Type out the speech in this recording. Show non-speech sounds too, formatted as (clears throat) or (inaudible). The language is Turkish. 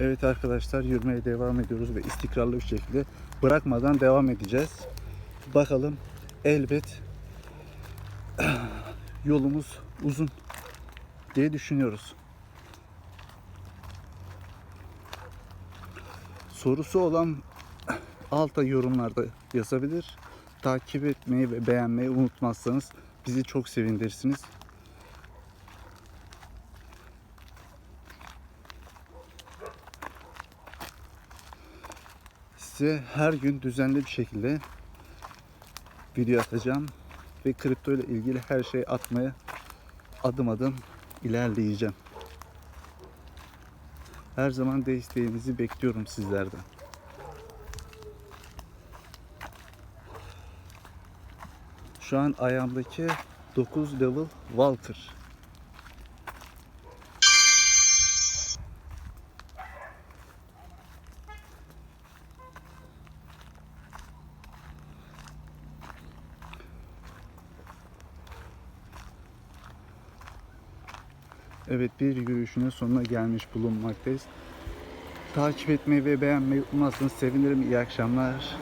Evet arkadaşlar yürümeye devam ediyoruz ve istikrarlı bir şekilde bırakmadan devam edeceğiz. Bakalım elbet (clears throat) yolumuz uzun diye düşünüyoruz. Sorusu olan (clears throat) alta yorumlarda yazabilir. Takip etmeyi ve beğenmeyi unutmazsanız bizi çok sevindirirsiniz. Size her gün düzenli bir şekilde video atacağım ve kripto ile ilgili her şeyi atmaya adım adım ilerleyeceğim. Her zaman desteğinizi bekliyorum sizlerden. Şu an ayağımdaki 9 level Walter. Evet bir yürüyüşünün sonuna gelmiş bulunmaktayız. Takip etmeyi ve beğenmeyi unutmazsanız sevinirim. İyi akşamlar.